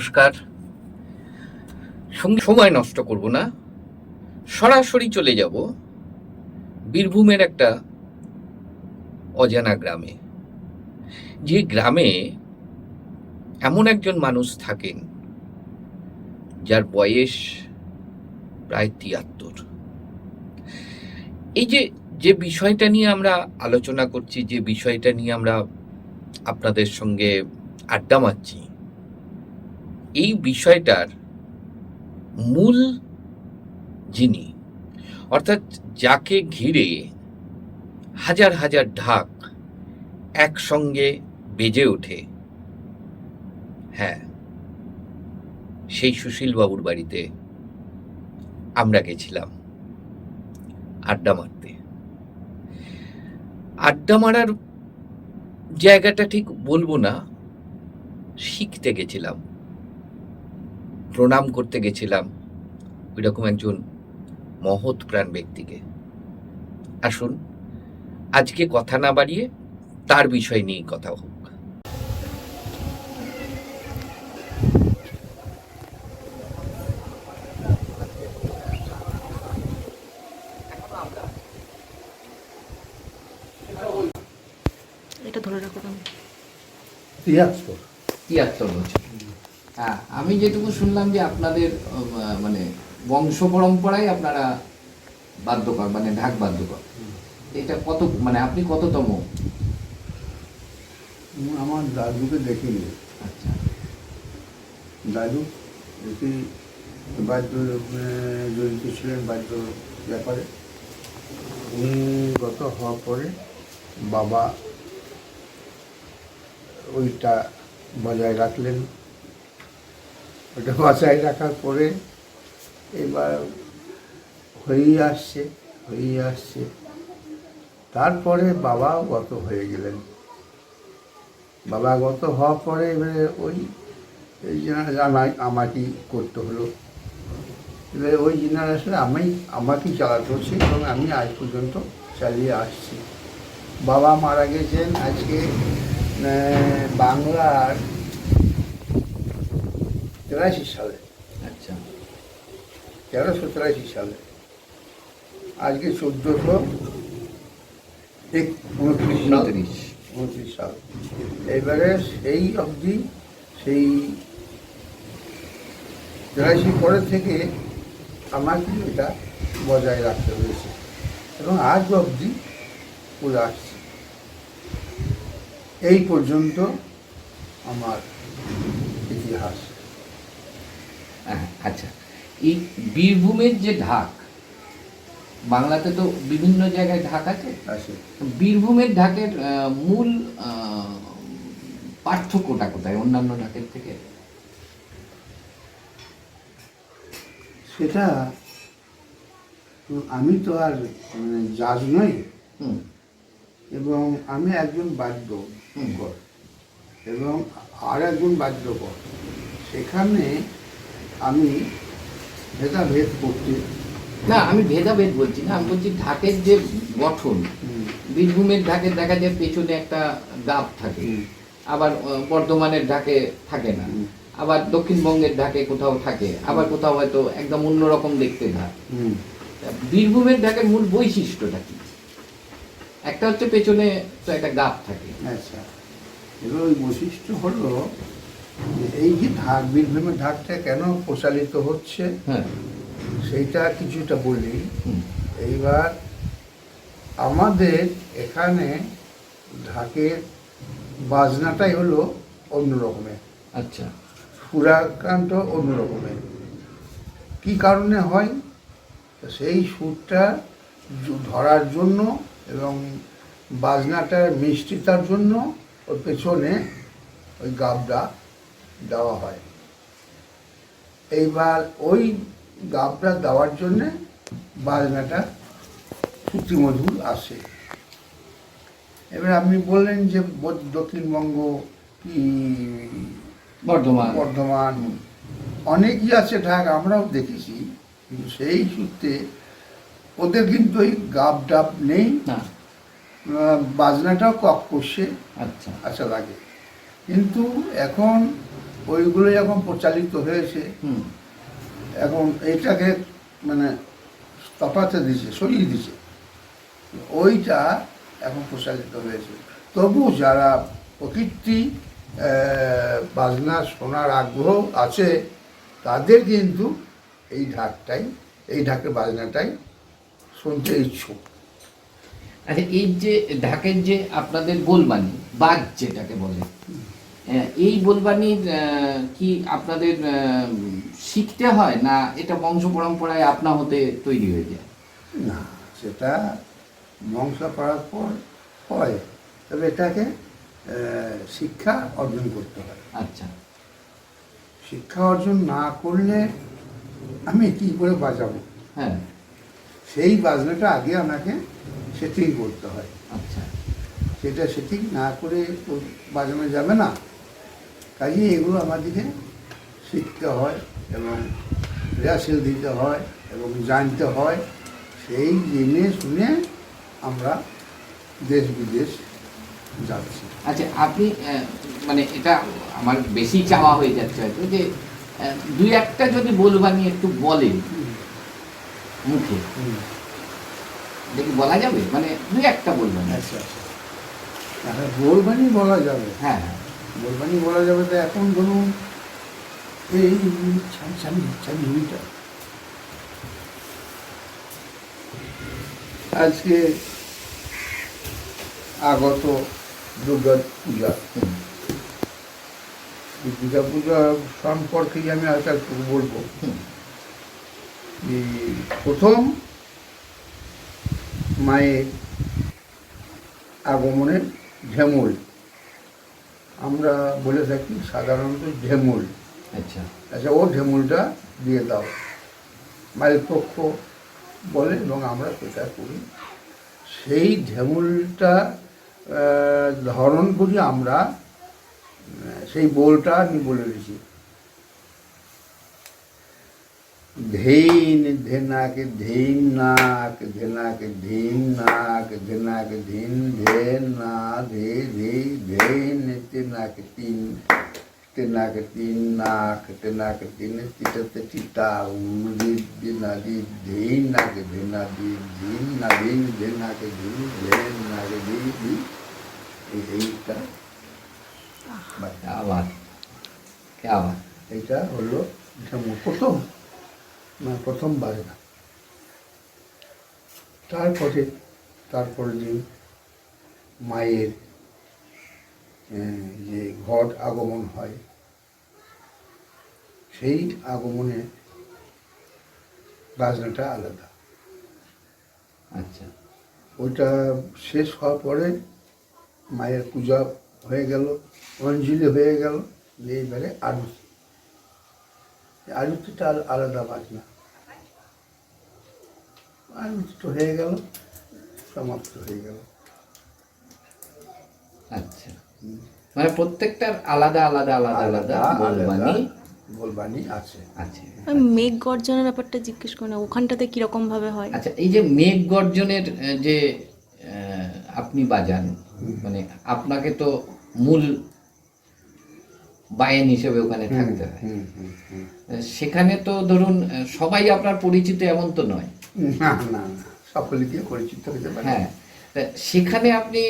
নমস্কার। সময় নষ্ট করব না। সরাসরি চলে যাব বীরভূমের একটা অজানা গ্রামে। যে গ্রামে এমন একজন মানুষ থাকেন যার বয়স প্রায় তিয়াত্তর। এই যে যে বিষয়টা নিয়ে আমরা আলোচনা করছি, যে বিষয়টা নিয়ে আমরা আপনাদের সঙ্গে আড্ডা মারছি এই বিষয়টার মূল যিনি, অর্থাৎ যাকে ঘিরে হাজার হাজার ঢাক একসঙ্গে বেজে ওঠে হ্যাঁ সেই সুশীল বাবুর বাড়িতে আমরা গেছিলাম আড্ডা মারতে। আড্ডা মারার জায়গাটা ঠিক বলব না, শিখতে গেছিলাম। প্রণাম করতে গেছিলাম ওই রকম একজন মহৎ প্রাণ ব্যক্তিকে। আসুন আজকে কথা না বাড়িয়ে তার বিষয় নিয়েই কথা হোক। এটা ধরে রাখো তুমি। তিয়াত্তর। তিয়াত্তর বছর হ্যাঁ। আমি যেটুকু শুনলাম যে আপনাদের মানে বংশ পরম্পরায় আপনারা বাদ্যকর মানে ঢাক বাদ্যকর। এটা কত মানে আপনি কততম? আমার দাদুকে দেখিনি। আচ্ছা। দাদু দেখি বাদ্য জড়িত ছিলেন বাদ্য ব্যাপারে। উনি গত হওয়ার পরে বাবা ওইটা বজায় রাখলেন। ওটা বজায় রাখার পরে এবার হয়েই আসছে হয়েই আসছে। তারপরে বাবা গত হয়ে গেলেন। বাবা গত হওয়ার পরে এবারে ওই এই জানাই আমাকেই করতে হলো। এবারে ওই জেনারেশনে আমি, আমাকেই চালাতে হচ্ছে এবং আমি আজ পর্যন্ত চালিয়ে আসছি। বাবা মারা গেছেন আজকে বাংলার তেরাশি সালে। আচ্ছা। তেরোশো তেরাশি সালে। আজকে চোদ্দোশো উনত্রিশ উনত্রিশ। উনত্রিশ সাল। এবারে সেই অবধি সেই তেরাশি পরে থেকে আমাকে এটা বজায় রাখতে হয়েছে। এবং আজ অবধি করে আসছে। এই পর্যন্ত আমার ইতিহাস। আচ্ছা। এই বীরভূমের যে ঢাক বাংলাতে তো বিভিন্ন জায়গায় ঢাক আছে। বীরভূমের ঢাকের মূল পার্থক্যটা কোথায় অন্যান্য ঢাকের থেকে? সেটা আমি তো আর মানে জাজ নই। এবং আমি একজন বাদ্যকর। এবং আর একজন বাদ্যকর। সেখানে আমি ভেদাভেদ করতে না আমি ভেদাভেদ বলছি না আমি বলছি ঢাকের যে গঠন বীরভূমের ঢাকে দেখা যায় পেছনে একটা গাব থাকে আবার বর্ধমানের ঢাকে থাকে না আবার দক্ষিণবঙ্গের ঢাকে কোথাও থাকে আবার কোথাও হয়তো একদম অন্যরকম দেখতে ঢাক বীরভূমের ঢাকের মূল বৈশিষ্ট্যটা কি? একটা হচ্ছে পেছনে তো একটা গাব থাকে। আচ্ছা। এবার ওই বৈশিষ্ট্য হলো এই যে ঢাক বীরভূমের ঢাকটা কেন প্রচালিত হচ্ছে? হ্যাঁ। সেইটা কিছুটা বলি। এইবার আমাদের এখানে ঢাকের বাজনাটাই হলো অন্য রকমের। আচ্ছা। সুরাকান্ত অন্য রকমের। কী কারণে হয়? সেই সুরটা ধরার জন্য এবং বাজনাটার মিষ্টিতার জন্য ওর পেছনে ওই গাবটা দেওয়া হয়। এইবার ওই গাবটা দেওয়ার জন্যে বাজনাটা শ্রুতিমধুর আসে। এবার আপনি বললেন যে দক্ষিণবঙ্গ কি বর্ধমান। বর্ধমান। অনেকই আছে ঢাক আমরাও দেখেছি কিন্তু সেই সূত্রে ওদের কিন্তু ওই গাব ডাব নেই। বাজনাটাও কক কষে আচ্ছা। আচ্ছা লাগে। কিন্তু এখন ওইগুলো এখন প্রচালিত হয়েছে। হুম। এখন এইটাকে মানে তফাতে দিছে সরিয়ে দিছে। ওইটা এখন প্রচালিত হয়েছে। তবু যারা প্রকৃতি বাজনা শোনার আগ্রহ আছে তাদের কিন্তু এই ঢাকটাই এই ঢাকের বাজনাটাই শুনতে ইচ্ছুক। আচ্ছা এই যে ঢাকের যে আপনাদের গোলবানি বাজ যেটাকে বলে এই গোলবানির কি আপনাদের শিখতে হয় না এটা বংশ পরম্পরায় আপনা হতে তৈরি হয়ে যায়? না সেটা বংশ করার পর হয় তবে এটাকে শিক্ষা অর্জন করতে হয়। আচ্ছা। শিক্ষা অর্জন না করলে আমি কি করে বাজাবো? হ্যাঁ। সেই বাজনাটা আগে আমাকে সেটিং করতে হয়। আচ্ছা। সেটা সেটিং না করে বাজানো যাবে না। কাজে এগুলো আমাদেরকে শিখতে হয় এবং রিহার্সেল দিতে হয় এবং জানতে হয়। সেই জেনে শুনে আমরা দেশ বিদেশ যাচ্ছি। আচ্ছা আপনি মানে এটা আমার বেশি চাওয়া হয়ে যাচ্ছে হয়তো যে দুই একটা যদি বলবানি একটু বলেন। মুখে। দেখি বলা যাবে? মানে দুই একটা বলবানি। আচ্ছা আচ্ছা। এখন গোলবানি বলা যাবে। হ্যাঁ হ্যাঁ। গোলবানি বলা যাবে তো এখন ধরুন এই ছানি আজকে আগত দুর্গা পূজা। এই দুর্গা পূজা সম্পর্কেই আমি একটু বলব প্রথম মায়ের আগমনের ঝেমুল। আমরা বলে থাকি সাধারণত ঢেমুল আচ্ছা। আচ্ছা ও ঢেমুলটা দিয়ে দাও। মালিকপক্ষ বলে এবং আমরা সেটা করি। সেই ঢেমুলটা ধরণ করি আমরা সেই বোলটা আমি বলে দিচ্ছি। ধেইন ধেনাকে ধেইন নাক ধেনাকে ধেইন নাক ধেনাকে ধেন ধেন না ধে ধে ধেন তেনাকে তিন তেনাকে তিন নাক তেনাকে তিন তিটাতে তিতা উদি দিনা দি ধেইন নাকে ধেনা দি দিন না দিন ধেনাকে দিন ধেন নাকে দি দি এই এইটা বাস। क्या बात क्या बात এইটা হলো ঝামু প্রথম না প্রথম বাজনা। তারপরে তারপরে দিন মায়ের যে ঘট আগমন হয় সেই আগমনে বাজনাটা আলাদা। আচ্ছা। ওইটা শেষ হওয়ার পরে মায়ের পূজা হয়ে গেল অঞ্জলি হয়ে গেল এইবারে আরতি। আল- আলাদা বাজনা। আরতিটা হয়ে গেল সমাপ্ত হয়ে গেল। আচ্ছা। মানে প্রত্যেকটার আলাদা আলাদা আলাদা আলাদা বলবানি গোলবানি আছে। আমি মেঘ গর্জনের ব্যাপারটা জিজ্ঞেস করি না ওখানটাতে কীরকম ভাবে হয়? আচ্ছা এই যে মেঘ গর্জনের যে আপনি বাজান মানে আপনাকে তো মূল বায়েন হিসেবে ওখানে থাকতে হয়। সেখানে তো ধরুন সবাই আপনার পরিচিত এমন তো নয়। না না সকলকে পরিচিত হতে পারে। হ্যাঁ সেখানে আপনি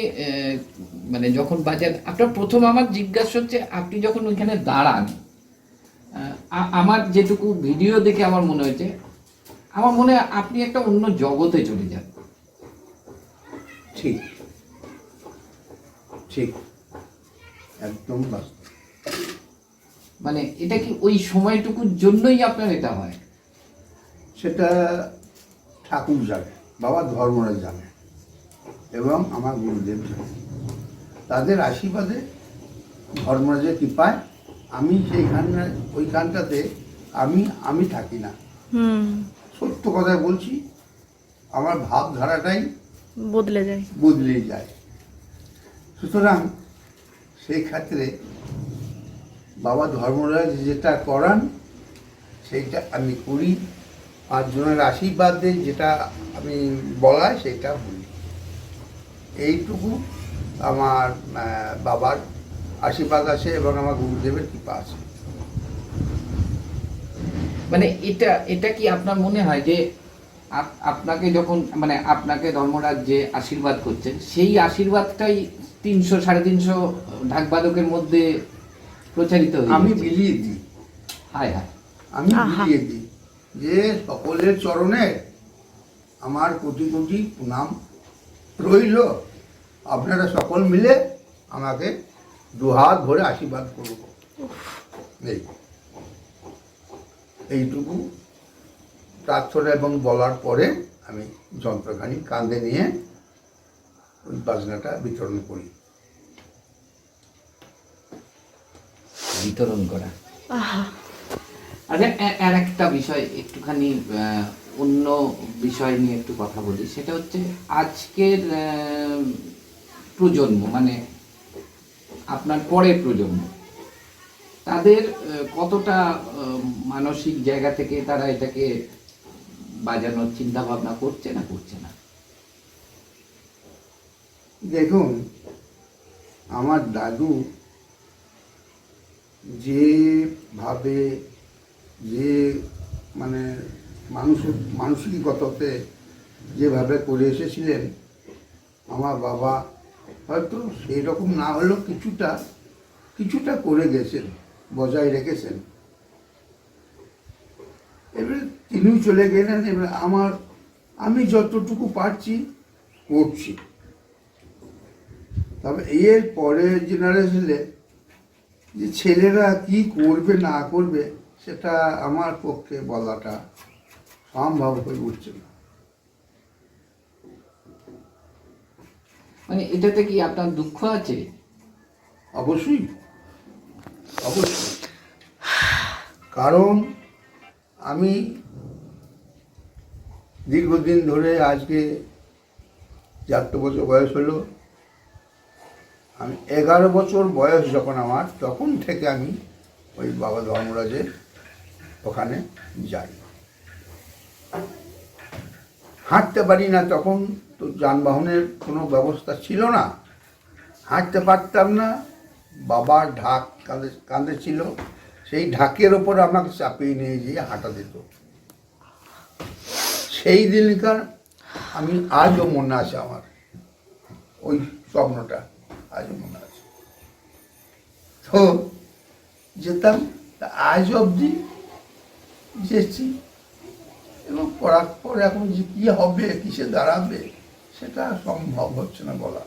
মানে যখন বাজার আপনার প্রথম আমার জিজ্ঞাসা হচ্ছে আপনি যখন ওইখানে দাঁড়ান আমার যেটুকু ভিডিও দেখে আমার মনে হয়েছে আমার মনে হয় আপনি একটা অন্য জগতে চলে যান। ঠিক। ঠিক। একদম বাস্তব। মানে এটা কি ওই সময়টুকুর জন্যই আপনার এটা হয়? সেটা ঠাকুর জানে বাবা ধর্মরাজ জানে এবং আমার গুরুদেব জানে। তাদের আশীর্বাদে ধর্মরা ধর্মরাজের কৃপায় আমি সেইখানে ওইখানটাতে আমি আমি থাকি না। সত্য কথা বলছি আমার ভাবধারাটাই বদলে যায়। বদলে যায়। সুতরাং সেই ক্ষেত্রে বাবা ধর্মরাজ যেটা করান, সেইটা আমি করি। পাঁচজনের আশীর্বাদে যেটা আমি বলায় সেটা বলি। এইটুকু আমার বাবার আশীর্বাদ আছে এবং আমার গুরুদেবের কৃপা আছে। মানে এটা এটা কি আপনার মনে হয় যে আপ- আপনাকে যখন মানে আপনাকে ধর্মরাজ যে আশীর্বাদ করছেন, সেই আশীর্বাদটাই তিনশো, সাড়ে তিনশো ঢাকবাদকের মধ্যে প্রচারিত আমি? বিলিয়ে দিই হায় হায়। আমি। বিলিয়ে দিই যে সকলের চরণে আমার কোটি কোটি প্রণাম রইল। আপনারা সকল মিলে আমাকে দুহাত ভরে আশীর্বাদ করব এই এইটুকু প্রার্থনা এবং বলার পরে আমি যন্ত্রখানি কাঁধে নিয়ে ওই বাজনাটা বিতরণ করি। বিতরণ করা। আচ্ছা আর একটা বিষয় একটুখানি অন্য বিষয় নিয়ে একটু কথা বলি। সেটা হচ্ছে আজকের প্রজন্ম মানে আপনার পরের প্রজন্ম তাদের কতটা মানসিক জায়গা থেকে তারা এটাকে বাজানোর চিন্তা ভাবনা করছে না করছে না? দেখুন আমার দাদু যেভাবে যে মানে মানুষ মানসিকতাতে যেভাবে করে এসেছিলেন, আমার বাবা হয়তো সেই রকম না হলেও কিছুটা কিছুটা করে গেছেন, বজায় রেখেছেন। এবারে তিনিও চলে গেলেন, এবার আমার, আমি যতটুকু পারছি করছি। তবে এর পরের জেনারেশনে যে ছেলেরা কি করবে না করবে সেটা আমার পক্ষে বলাটা সম্ভব হয়ে উঠছে না। মানে এটাতে কি আপনার দুঃখ আছে? অবশ্যই অবশ্যই। কারণ আমি দীর্ঘদিন ধরে আজকে চারটে বছর বয়স হলো আমি এগারো বছর বয়স যখন আমার, তখন থেকে আমি ওই বাবা ধর্মরাজের ওখানে যাই। হাঁটতে পারি না তখন তো যানবাহনের কোনো ব্যবস্থা ছিল না। হাঁটতে পারতাম না বাবার ঢাক কাঁধে কাঁধে ছিল, সেই ঢাকের ওপর আমাকে চাপিয়ে নিয়ে গিয়ে হাঁটা দিত। সেই দিনকার আমি আজও মনে আছে আমার, ওই স্বপ্নটা। আজও মনে আছে। তো যেতাম আজ অবধি যেছি এবং পড়ার পরে এখন যে কী হবে, কিসে দাঁড়াবে, সেটা সম্ভব হচ্ছে না বলা।